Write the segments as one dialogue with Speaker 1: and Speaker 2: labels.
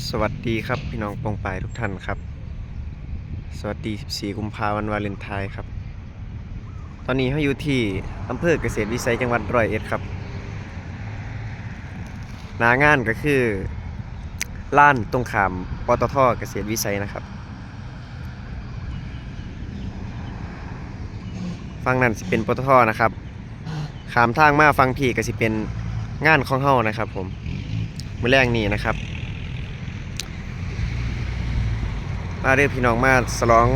Speaker 1: สวัสดีครับพี่น้องปองปายทุกท่านครับ สวัสดี 14 กุมภาพันธ์วันวาเลนไทน์ครับ ตอนนี้เราอยู่ที่อำเภอเกษตรวิสัยจังหวัดร้อยเอ็ดครับนางานก็คือล้านตรงขามปตทเกษตรวิสัยนะครับฟังนั่นสิเป็นปตทนะครับขามทางมาฟังพี่ก็สิเป็นงานของเฮานะครับ ผมมื้อแรกนี้นะครับ มาเรียกพี่น้องมาสลอง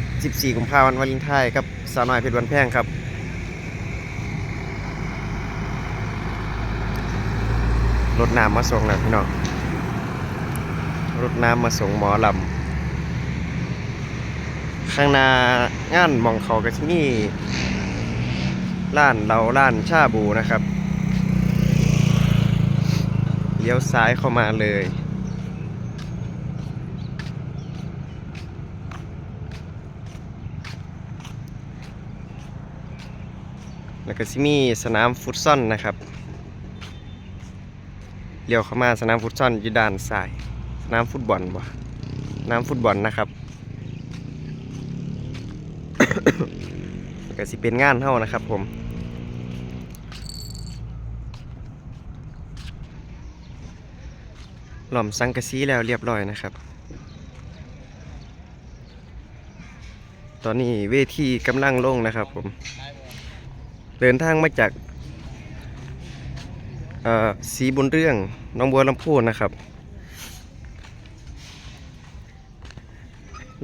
Speaker 1: 14 กุมภาพันธ์วาเลนไทน์กับสาวน้อยเพชรวันแพงครับ รถน้ำมาส่งแล้วพี่น้อง รถน้ำมาส่งหมอลำ ข้างหน้างานมองเขาก็จะมีร้านเราร้านชาบูนะครับ เลี้ยวซ้ายเข้ามาเลย แล้วก็สิมีสนามฟุตซอลนะครับเลี้ยวเข้ามาสนามฟุตซอลอยู่ด้านซ้ายสนามฟุตบอลบ่สนามฟุตบอลนะครับก็สิเป็นงานเฮานะครับผม หล่อมสังกะสีแล้วเรียบร้อยนะครับ ตอนนี้เวทีกำลังลงนะครับผม เดินทางมาจากสีบุญเรื่องน้องบัวลำพูนะครับ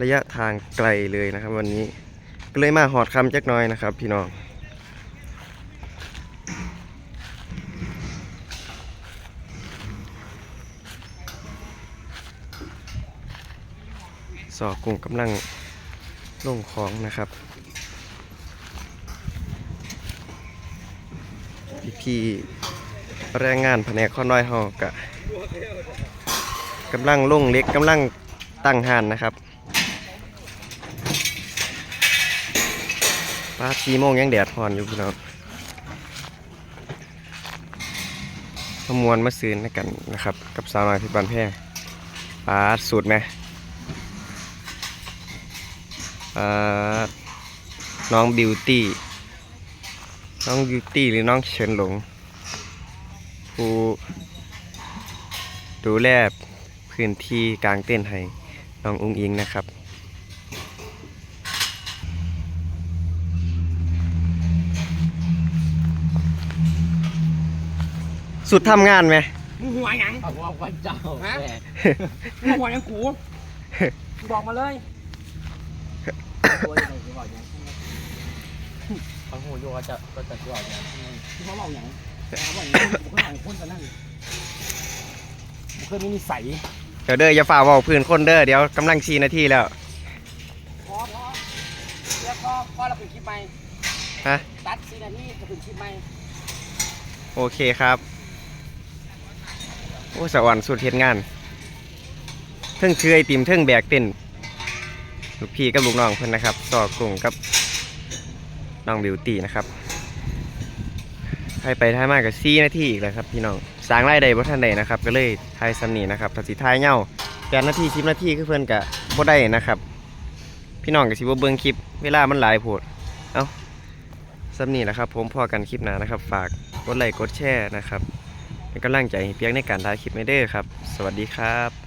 Speaker 1: ระยะทางไกลเลยนะครับ วันนี้ก็เลยมาหอดคำจักน้อยนะครับ พี่น้องสอกุ้งกำลังลงของนะครับ พี่ๆแรงงานแผนกข้อน้อยเฮากะกำลังลงเล็กกำลังตั้งหานนะครับป้าชีโมงยังแดดพอนอยู่พี่น้องมามวนมาซื้อนะกันนะครับ กับสาวน้อยที่บ้านแพร่ปาดสูตรไหมปาดน้องบิวตี้ น้องบิวตี้หรือน้องเฉินหลง ผู้ดูแลพื้นที่กลางเต้นให้น้องอุ้งอิงนะครับสุดทำงานไหม
Speaker 2: มึงหัวหยัง
Speaker 3: เอาว่าวันเจ้า
Speaker 2: ฮะ
Speaker 3: แม่
Speaker 2: มึงหัวหยังกูบอกมาเลย
Speaker 3: ตัวยังไงจะบอกยัง เขาหูอยู่ว่าจะก็จะบอกยัง
Speaker 2: ที่เขาบอกหยังเขาบอกหยังกูก็หลังคนกันนั่นกูเคยมีนิสัย
Speaker 1: เดี๋ยวเด้ออย่าฝ่าเว่าพื้นคนเด้อเดี๋ยวกำลังชีนาทีแล้ว
Speaker 2: พอพอแล้วพอพอเราเป็นคลิปใหม่
Speaker 1: ฮะ
Speaker 2: ตัดซีนานี่จะเป็นคลิปใหม่
Speaker 1: โอเคครับโอ้สะอ่อนสุดเฮ็ดงานเทิงคือไอติมเทิงแบกเต้นลูกพี่กับลูกน้องเพิ่นนะครับสอกลุ่งกับ น้องบิวตี้นะครับให้ไปท้ายมากกับซีนาทีอีกแล้วครับพี่น้องสางรายได้บ่ทันใดนะครับ ก็เลยทายซ้ำนีนะครับถ้าสิทายเหย้าแปดนาที10นาทีคือเพิ่อนก็บ่ได้นะครับ พี่น้องก็สิบ่เบิ่งคลิป เวลามันหลายโพดเอ้าซ้ำนี้แหละครับ ผมพอกันคลิปหนานะครับ ฝากกดไลค์กดแชร์นะครับเป็นกำลังใจให้เปียกในการถ่ายคลิปไม่เด้อครับ สวัสดีครับ